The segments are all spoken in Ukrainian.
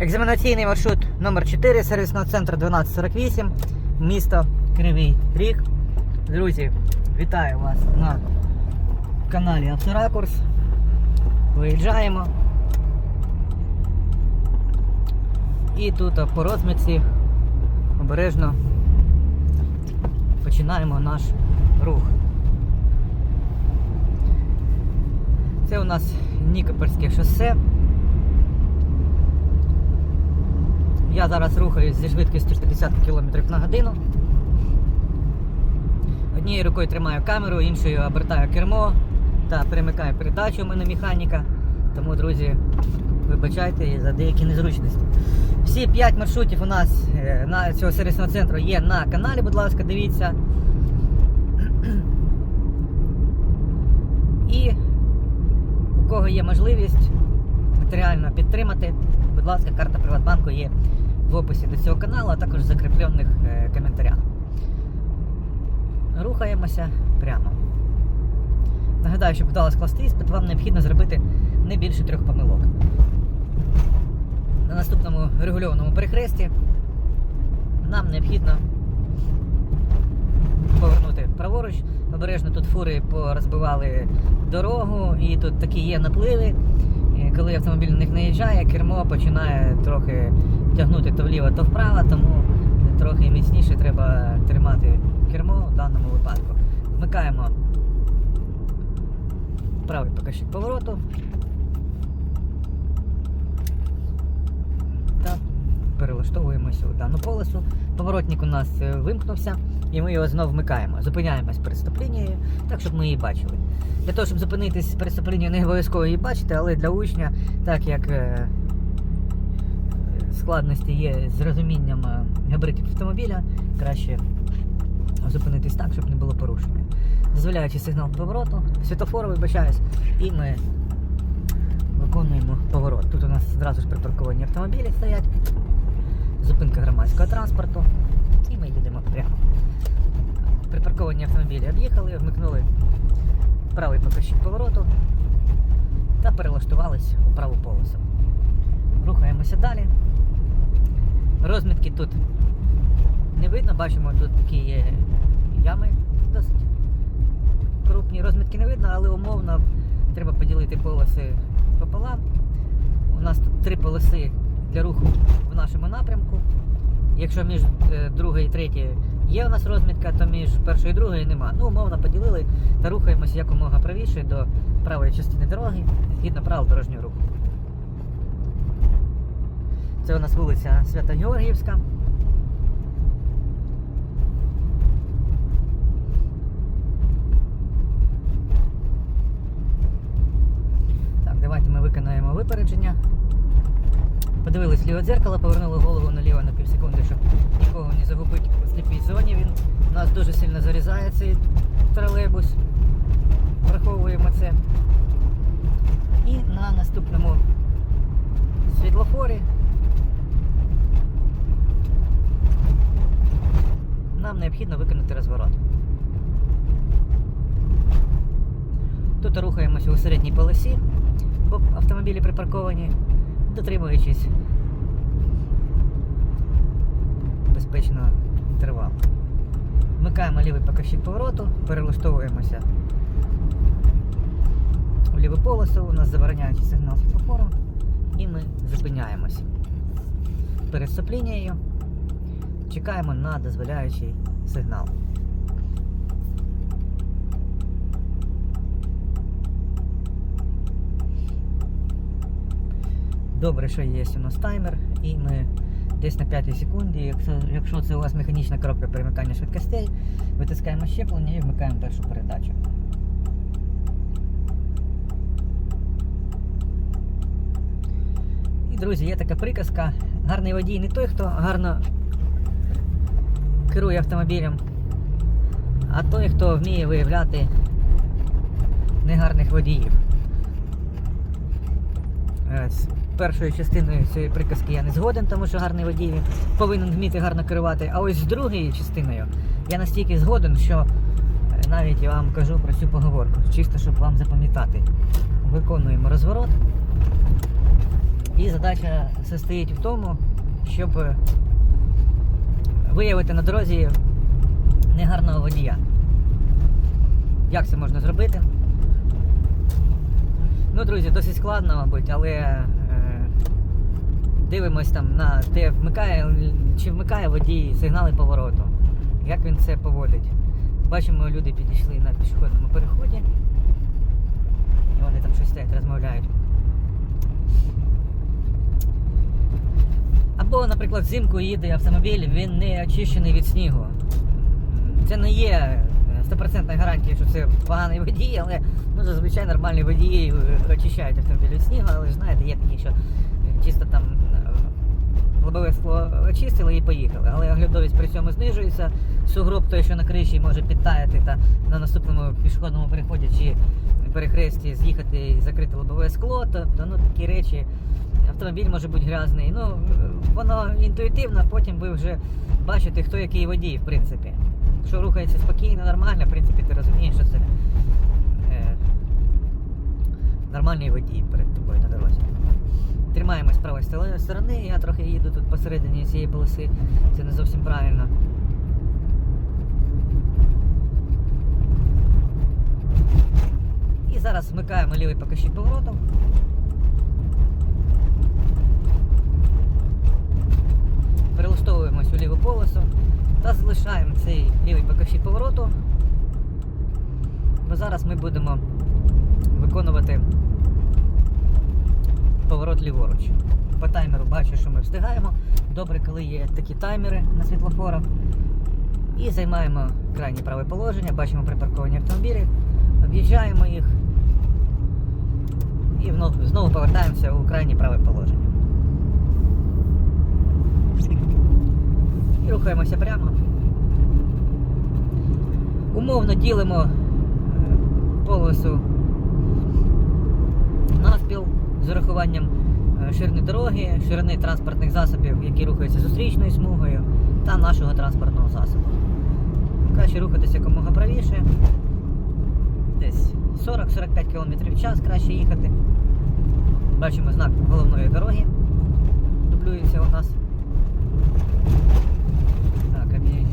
Екзаменаційний маршрут номер 4 сервісного центру 1248, місто Кривий Ріг. Друзі, вітаю вас на каналі Авторакурс. Виїжджаємо. І тут по розмітці обережно починаємо наш рух. Це у нас Нікопольське шосе. Я зараз рухаюсь зі швидкістю 50 км на годину. Однією рукою тримаю камеру, іншою обертаю кермо та перемикаю передачу у мене механіка. Тому, друзі, вибачайте за деякі незручності. Всі 5 маршрутів у нас е, на цього сервісного центру є на каналі, будь ласка, дивіться. І у кого є можливість матеріально підтримати, будь ласка, карта Приватбанку є в описі до цього каналу, а також в закріплених е, коментарях. Рухаємося прямо. Нагадаю, щоб вдалося скласти іспит, вам необхідно зробити не більше трьох помилок. На наступному регульованому перехресті нам необхідно повернути праворуч. Обережно тут фури порозбивали дорогу, і тут такі є напливи. Коли автомобіль на них наїжджає, кермо починає трохи тягнути то вліво, то вправо, тому трохи міцніше треба тримати кермо в даному випадку. Вмикаємо правий покажчик повороту. Та перелаштовуємося у дану полосу. Поворотник у нас е, вимкнувся, і ми його знову вмикаємо. Зупиняємось перед стоп-лінією, так щоб ми її бачили. Для того, щоб зупинитись перед стоп-лінією, не обов'язково її бачити, але для учня, так як е, складності є з розумінням е, габаритів автомобіля, краще зупинитись так, щоб не було порушення. Дозволяючи сигнал повороту, світофор вибачаюсь, і ми виконуємо поворот. Тут у нас одразу ж припарковані автомобілі стоять, зупинка громадського транспорту, і ми їдемо прямо. Припарковані автомобілі об'їхали, вмикнули правий покажчик повороту та перелаштувались у праву полосу. Рухаємося далі. Розмітки тут не видно, бачимо, тут такі є ями досить крупні. Розмітки не видно, але умовно треба поділити полоси пополам. У нас тут три полоси для руху в нашому напрямку. Якщо між е, другою і третьою є у нас розмітка, то між першою і другою нема. Ну, умовно поділили та рухаємося якомога правіше до правої частини дороги, згідно правил дорожнього руху. Це у нас вулиця Свято-Георгіївська. Так, давайте ми виконаємо випередження. Подивились ліве дзеркало, повернули голову наліво на півсекунди, щоб нікого не загубити у сліпій зоні. Він у нас дуже сильно зарізає цей тролейбус. Враховуємо це. І на наступному світлофорі нам необхідно виконати розворот. Тут рухаємося у середній полосі, бо автомобілі припарковані, дотримуючись безпечного інтервалу. Вмикаємо лівий покажчик повороту, перелаштовуємося в ліву полосу, у нас забороняючий сигнал світлофору, і ми зупиняємося. Перед стоп-лінією чекаємо на дозволяючий сигнал. Добре, що є у нас таймер, і ми десь на 5 секунді, якщо, якщо це у вас механічна коробка перемикання швидкостей, витискаємо щеплення і вмикаємо першу передачу. І, друзі, є така приказка. Гарний водій не той, хто гарно керує автомобілем, а той, хто вміє виявляти негарних водіїв. Е, З першою частиною цієї приказки я не згоден, тому що гарний водій повинен вміти гарно керувати. А ось з другою частиною я настільки згоден, що е, навіть я вам кажу про цю поговорку, чисто щоб вам запам'ятати. Виконуємо розворот. І задача состоїть в тому, щоб виявити на дорозі негарного водія. Як це можна зробити? Ну, друзі, досить складно, мабуть, але е, дивимось там на те, вмикає, чи вмикає водій сигнали повороту. Як він це поводить. Бачимо, люди підійшли на пішохідному переході. І вони там щось стоять, розмовляють. Або, наприклад, взимку їде автомобіль, він не очищений від снігу. Це не є е, стопроцентна гарантія, що це поганий водій, але ну, зазвичай нормальні водії е, очищають автомобіль від снігу, але ж знаєте, є такі, що е, чисто там е, лобове скло очистили і поїхали. Але оглядовість при цьому знижується. Сугроб той, що на криші може підтаяти та на наступному пішохідному переході чи перехресті з'їхати і закрити лобове скло, тобто ну, такі речі. Автомобіль може бути грязний. Ну, воно інтуїтивно, потім ви вже бачите, хто який водій, в принципі. Якщо рухається спокійно, нормально, в принципі, ти розумієш, що це е, нормальний водій перед тобою на дорозі. Тримаємось з правої сторони, я трохи їду тут посередині цієї полоси, це не зовсім правильно. І зараз вмикаємо лівий покажчик поворотом. Перелаштовуємось у ліву полосу та залишаємо цей лівий покажчик повороту. Бо зараз ми будемо виконувати поворот ліворуч. По таймеру бачу, що ми встигаємо. Добре, коли є такі таймери на світлофорах. І займаємо крайнє праве положення, бачимо припарковані автомобілі, об'їжджаємо їх і знову повертаємося у крайнє праве положення. І рухаємося прямо. Умовно ділимо е, полосу навпіл з урахуванням е, ширини дороги, ширини транспортних засобів, які рухаються зустрічною смугою, та нашого транспортного засобу. Краще рухатися якомога правіше. Десь 40-45 км в час краще їхати. Бачимо знак головної дороги. Дублюється у нас.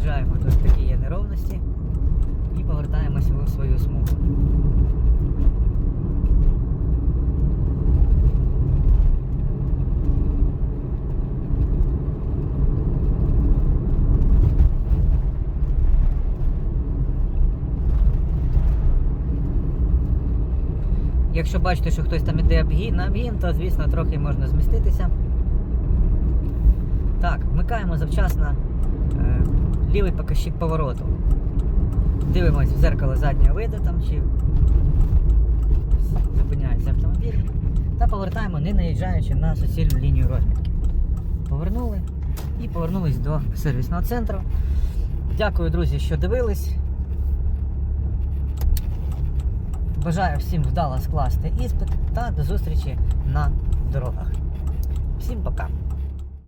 Так, об'їжджаємо тут такі є неровності і повертаємося у свою смугу. Якщо бачите, що хтось там іде на обгін, то звісно трохи можна зміститися. Так, вмикаємо завчасно лівий покажчик повороту. Дивимось в зеркало заднього виду там чи зупиняється автомобіль. Та повертаємо, не наїжджаючи на суцільну лінію розмітки. Повернули і повернулись до сервісного центру. Дякую, друзі, що дивились. Бажаю всім вдало скласти іспит та до зустрічі на дорогах. Всім пока!